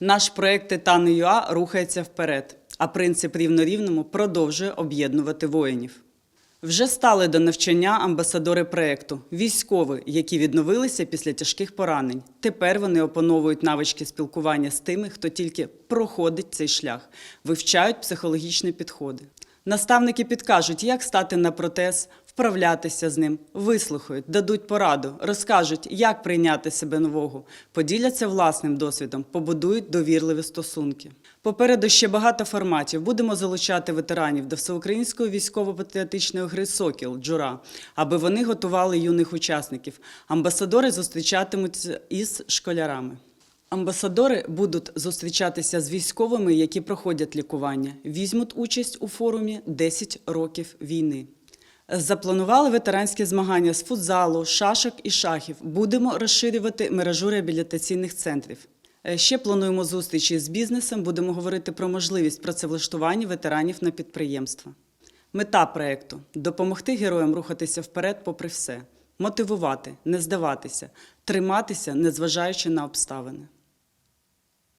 Наш проект Титани.ЮА рухається вперед, а принцип рівно рівному продовжує об'єднувати воїнів. Вже стали до навчання амбасадори проекту, військові, які відновилися після тяжких поранень. Тепер вони опановують навички спілкування з тими, хто тільки проходить цей шлях, вивчають психологічні підходи. Наставники підкажуть, як стати на протез, вправлятися з ним, вислухають, дадуть пораду, розкажуть, як прийняти себе нового, поділяться власним досвідом, побудують довірливі стосунки. Попереду ще багато форматів. Будемо залучати ветеранів до всеукраїнської військово-патріотичної гри Сокіл Джура, аби вони готували юних учасників. Амбасадори зустрічатимуться із школярами. Амбасадори будуть зустрічатися з військовими, які проходять лікування, візьмуть участь у форумі «10 років війни. Запланували ветеранські змагання з футзалу, шашок і шахів. Будемо розширювати мережу реабілітаційних центрів. Е, Ще плануємо зустрічі з бізнесом. Будемо говорити про можливість працевлаштування ветеранів на підприємства. Мета проекту допомогти героям рухатися вперед, попри все, мотивувати, не здаватися, триматися, незважаючи на обставини.